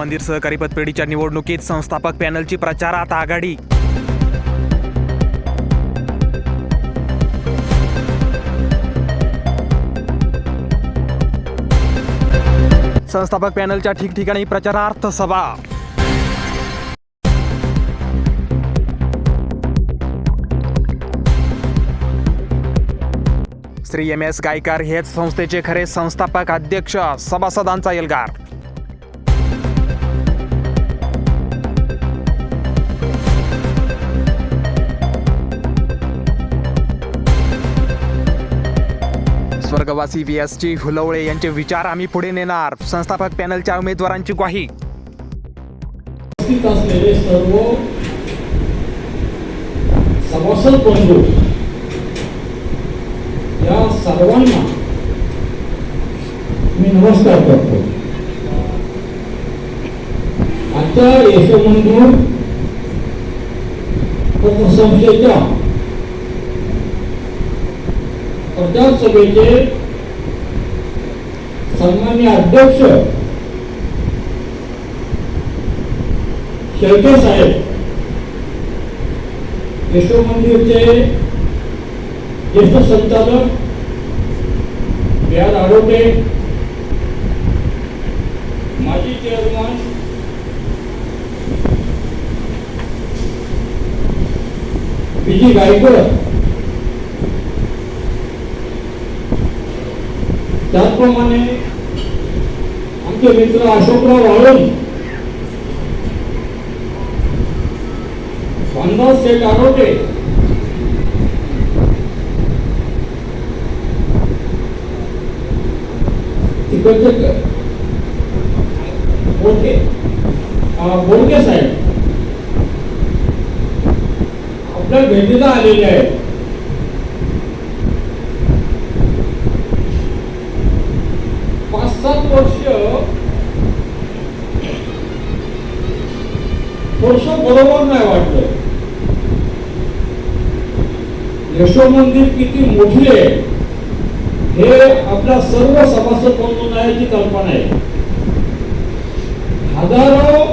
मंदिर सहकारी पतपेढीच्या निवडणुकीत संस्थापक पॅनलची प्रचारात आघाडी. संस्थापक पॅनलच्या ठिकठिकाणी प्रचारार्थ सभा. श्री एम एस गायकार हेच संस्थेचे खरे संस्थापक अध्यक्ष सभासदांचा एल्गार. स्वर्गवासी व्ही एस ची हुलवळे यांचे विचार आम्ही पुढे नेणार. संस्थापक पॅनलच्या उमेदवारांची ग्वाही. असलेले सर्व सभासद बंधू या सर्वांना मी नमस्कार करतो. आजच्या यशोमंदूर उपसंस्थेच्या प्रचार सभेचे सन्मान्य अध्यक्ष शेळके साहेब यशो मंदिरचे ज्येष्ठ संचालक बिहार आरोटे माजी चेअरमन विजी गायकर त्याचप्रमाणे मुख्य मित्र अशोकराव वाळून स्वानदास शेठ आरोटे तिकडचे क- बोलके. बोलके साहेब. आपल्या भेटीला आलेले आहेत. थोडस बरोबर नाही वाटलं यशो मंदिर किती मोठी आहे हे आपल्या सर्व सभासद बंधूंना कल्पना आहे. हजारो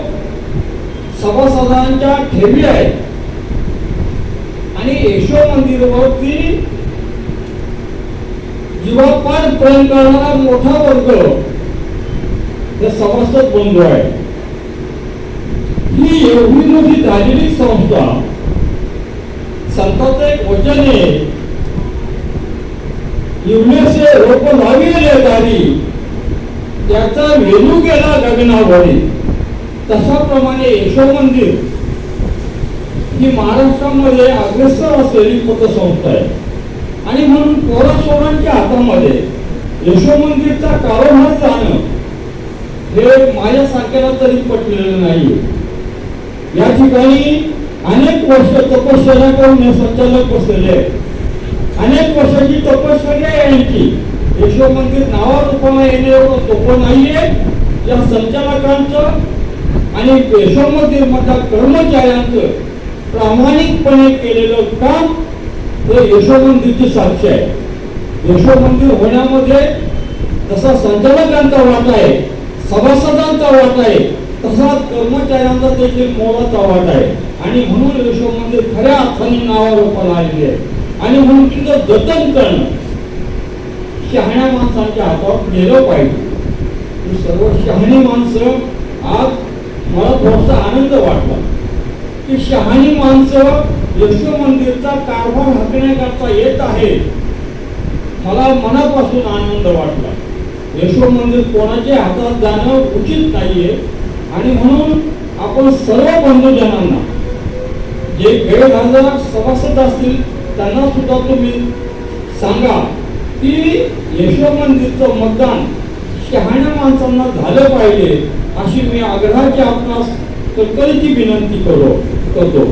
सभासदांच्या ठेवी आहेत. आणि यशो मंदिरवरती जीवापान प्रेम करणारा मोठा वर्ग हे सभासद बंधू आहे ही एवढी मोठी धार्मिक संस्था. संतांचं एक वचन आहे. युनेसे रोप लाविले दारी त्याचा वेणू गेला गगनावरी तशाप्रमाणे यशो मंदिर ही महाराष्ट्रामध्ये अग्रेसर असलेली पतसंस्था आहे. आणि म्हणून पोरासोरांच्या हातामध्ये यशो मंदिरचा कारभार जाणं हे माझ्यासारख्याला तरी पटलेलं नाही या ठिकाणी अनेक वर्ष तपश्चर्या करून हे संचालक बसलेले आहेत. अनेक वर्षाची तपश्चर्या यांची यशो मंदिर नावारूपाला येणे एवढं सोपं नाहीये. या संचालकांचं आणि यशो मंदिर मधल्या कर्मचाऱ्यांचं प्रामाणिकपणे केलेलं काम हे यशो मंदिरची साक्ष आहे. यशो मंदिर होण्यामध्ये जसा संचालकांचा वाटा आहे सभासदांचा वाटा आहे तसा कर्मचाऱ्यांचा देखील मोलाचा वाट आहे. आणि म्हणून यशो मंदिर खऱ्या अर्थाने नावारोपण आलेली आहे. आणि म्हणून तिचं जतन करणं शहाण्या माणसांच्या हातावर गेलं पाहिजे. ही सर्व शहाणी माणसं आज मला थोडासा आनंद वाटला. की शहाणी माणसं यशो मंदिरचा कारभार हाकण्याकरता येत आहे मला मनापासून आनंद वाटला. यशो मंदिर कोणाच्या हातात जाणं उचित नाहीये. आणि म्हणून आपण सर्व बंधूजनांना जे गैरहजर सभासद असतील त्यांना सुद्धा तुम्ही सांगा की यशो मंदिरचं मतदान शहाण्या माणसांना झालं पाहिजे अशी मी आग्रहाची आपणास कळकळीची विनंती करो करतो.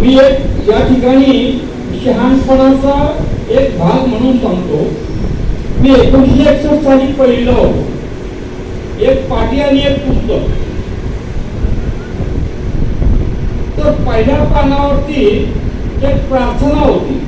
मी एक या ठिकाणी शहाणपणाचा एक भाग म्हणून सांगतो. मी एकोणीसशे एकसष्ट साली पहिलं एक पाटी आणि एक पुस्तक. तर पहिल्या पानावरती एक प्रार्थना होती.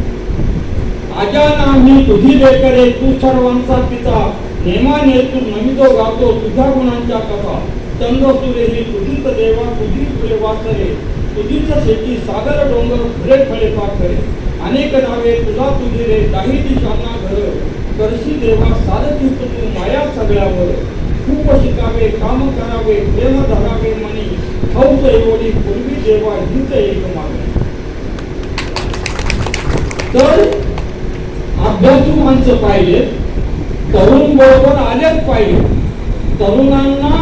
आजान नामी तुझी लेकरे तू सर्वांचा पिता. नेमाने तू नमितो गावतो तुझ्या गुणांच्या कथा. चंद्र सुरे ही तुझीच देवा तुझी फुले वाचरे तुझीच शेती सागर डोंगर फुले फळे पाखरे अनेक नावे तुला तुझी रे काही दिशांना घर. करशी देवा सारथी तू माया सगळ्यावर. खूप शिकावे काम करावे प्रेम धरावे मनी हौस एवढी पूर्वी देवा हीच एक मागणी तर अभ्यासू माणसं पाहिजे तरुण बरोबर आल्याच पाहिजे तरुणांना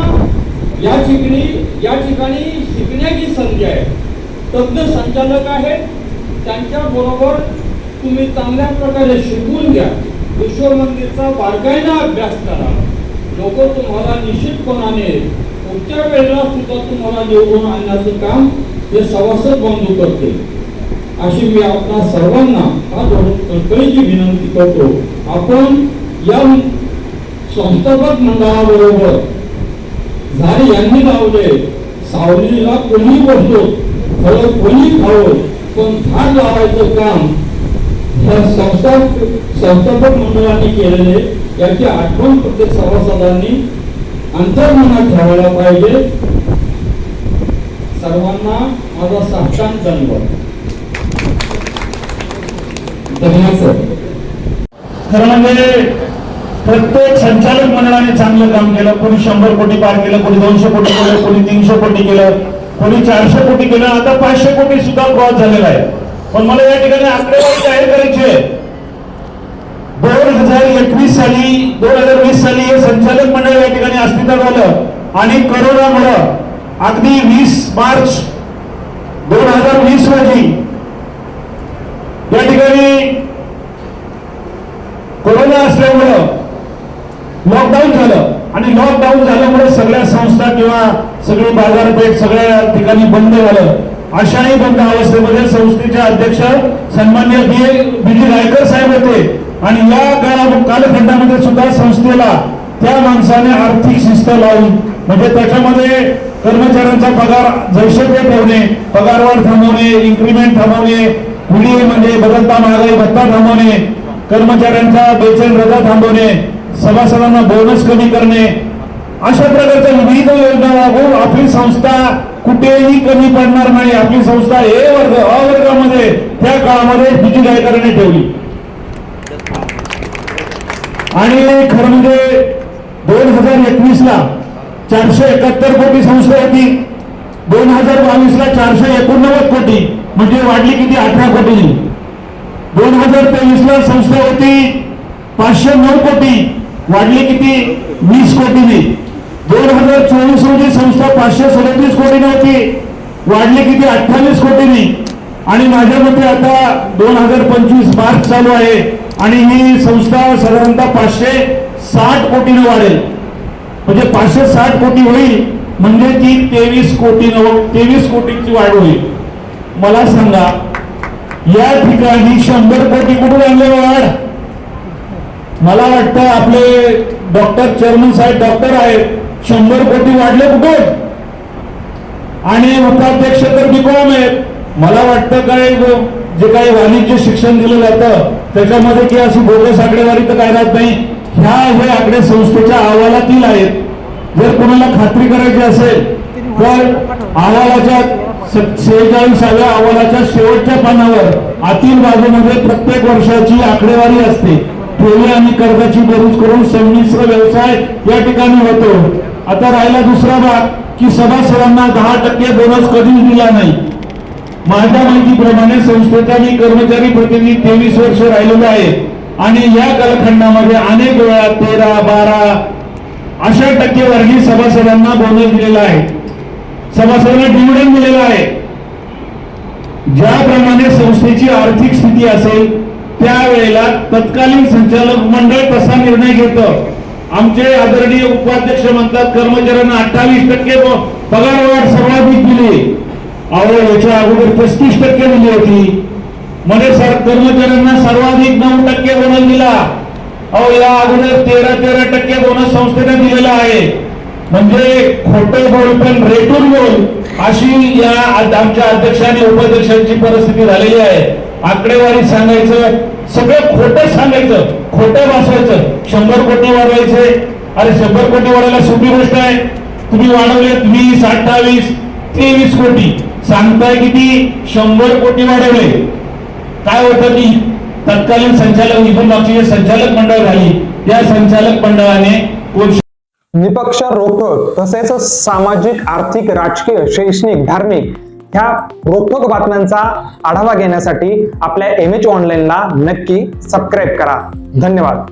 या ठिकाणी या ठिकाणी शिकण्याची संधी आहे. तज्ञ संचालक आहेत त्यांच्या बरोबर तुम्ही चांगल्या प्रकारे शिकून घ्या. विश्व मंदिरचा बारकाईनं अभ्यास करा. लोक तुम्हाला निश्चितपणाने पुढच्या वेळेला सुद्धा तुम्हाला निवडून आणण्याचं काम हे सभासद बंधू करते अशी मी आपल्या सर्वांना हा कळकळीची विनंती करतो. आपण या संस्थापक मंडळाबरोबर झाडे यांनी लावले सावलीला कोणी बसलो फळ कोणी खावं पण झाड लावायचं काम या संस्था संस्थापक मंडळाने केलेले याची आठवण प्रत्येक सभासदांनी अंतर्मनात ठेवायला पाहिजे. सर्वांना माझा साक्षांत जन्म. सर. खरं म्हणजे प्रत्येक संचालक मंडळाने चांगलं काम केलं. कोणी शंभर कोटी पार केलं कोणी दोनशे कोटी केलं कोणी तीनशे कोटी केलं कोणी चारशे कोटी केलं. आता पाचशे कोटी सुद्धा क्रॉस झालेला आहे. पण मला या ठिकाणी आकडेवारी जाहीर करायची आहे. हजार एकवीस साली दोन हजार वीस साली हे संचालक मंडळ या ठिकाणी अस्तित्वात आलं. आणि करोनामुळं अगदी वीस मार्च दोन हजार वीस रोजी या ठिकाणी कोरोना असल्यामुळं लॉकडाऊन झालं. आणि लॉकडाऊन झाल्यामुळे सगळ्या संस्था किंवा सगळी बाजारपेठ सगळ्या ठिकाणी बंद झालं. अशाही बंद अवस्थेमध्ये संस्थेचे अध्यक्ष सन्मान्य बी बी रायकर साहेब होते. आणि या काळा कालखंडामध्ये सुद्धा संस्थेला त्या माणसाने आर्थिक शिस्त लावून म्हणजे त्याच्यामध्ये कर्मचाऱ्यांचा पगार जैसे ते ठेवणे पगारवाढ थांबवणे इन्क्रीमेंट थांबवणे व्हिडिओ म्हणजे बदलता महागाई भत्ता थांबवणे कर्मचाऱ्यांचा बेचैन रजा थांबवणे सभासदांना बोनस कमी करणे अशा प्रकारच्या विविध योजना राबवून आपली संस्था कुठेही कमी पडणार नाही. आपली संस्था ए वर्ग अ वर्गामध्ये त्या काळामध्ये बिजी गायकरांनी ठेवली. आणि खरं म्हणजे दोन हजार एकवीस ला चारशे एकाहत्तर कोटी संस्था होती. दोन हजार बावीसला चारशे एकोणनव्वद कोटी म्हणजे वाढली किती? अठरा कोटी दोन हजार तेवीसला संस्था होती पाचशे नऊ कोटी वाढली किती? वीस कोटीने दोन हजार चोवीस रोजी संस्था पाचशे सदतीस कोटीने होती वाढली किती? अठ्ठावीस कोटीने आणि माझ्या मते आता दोन हजार पंचवीस मार्च चालू आहे. आणि ही संस्था साधारणतः पाचशे साठ कोटीनं वाढेल. म्हणजे पाचशे साठ कोटी होईल म्हणजे ती तेवीस कोटी तेवीस कोटीची वाढ होईल. मला सांगा या ठिकाणी शंभर कोटी कुठून आणले वाढ? मला वाटतं आपले डॉक्टर चेअरमन साहेब डॉक्टर आहेत. शंभर कोटी वाढले कुठून? आणि उपाध्यक्ष तर बीकॉम आहेत. मला वाटतं काय जे काही वाणिज्य शिक्षण दिलं जातं त्याच्यामध्ये की अशी बोगस आकडेवारी तर काय राहत नाही. ह्या हे आकडे संस्थेच्या अहवालातील आहेत. जर कोणाला खात्री करायची असेल तर अहवालाच्या सेहेचाळीसाव्या अहवालाच्या शेवटच्या पानावर आतील बाजूमध्ये प्रत्येक वर्षाची आकडेवारी असते. ठेवी आणि कर्जाची बेरीज करून संमिश्र व्यवसाय या ठिकाणी होतो. आता राहिला दुसरा भाग की सभासदांना दहा टक्के बोनस कधीच दिला नाही. माझ्या माहितीप्रमाणे संस्थेचा मी कर्मचारी प्रतिनिधी तेवीस वर्ष राहिलेलो आहे. आणि या कालखंडामध्ये अनेक वेळा तेरा बारा अशा टक्केवारी सभासदांना बोनस दिलेला आहे. सभासदांना डिव्हिडंड दिलेला आहे. ज्याप्रमाणे संस्थेची आर्थिक स्थिती असेल त्यावेळेला तत्कालीन संचालक मंडळ तसा निर्णय घेतं. आमचे आदरणीय उपाध्यक्ष म्हणतात कर्मचाऱ्यांना अठ्ठावीस टक्के प- पगारवाढ सर्वाधिक दिली. अहो याच्या अगोदर पस्तीस टक्के दिली होती. मध्ये सर कर्मचाऱ्यांना सर्वाधिक नऊ टक्के बोनस दिला. अहो या अगोदर तेरा तेरा टक्के बोनस संस्थेने दिलेला आहे. म्हणजे खोटं बोल पण रेटून बोल अशी या आमच्या अध्यक्ष आणि उपाध्यक्षांची परिस्थिती झालेली आहे. आकडेवारी सांगायचं सगळं खोटं सांगायचं खोटं वाचवायचं. शंभर कोटी वाढवायचे. अरे शंभर कोटी वाढायला सोपी गोष्ट आहे. तुम्ही वाढवलेत वीस अठ्ठावीस तेवीस कोटी. सांगताय किती? शंभर कोटी वाढवले. काय होतं की तत्कालीन संचालक निपुण बक्षीचे संचालक मंडळ झाली त्या संचालक मंडळाने निपक्ष रोखोक तसेच सामाजिक आर्थिक राजकीय शैक्षणिक धार्मिक ह्या रोखोक बातम्यांचा आढावा घेण्यासाठी आपल्या एम एच ऑनलाईनला नक्की सबस्क्राईब करा. धन्यवाद.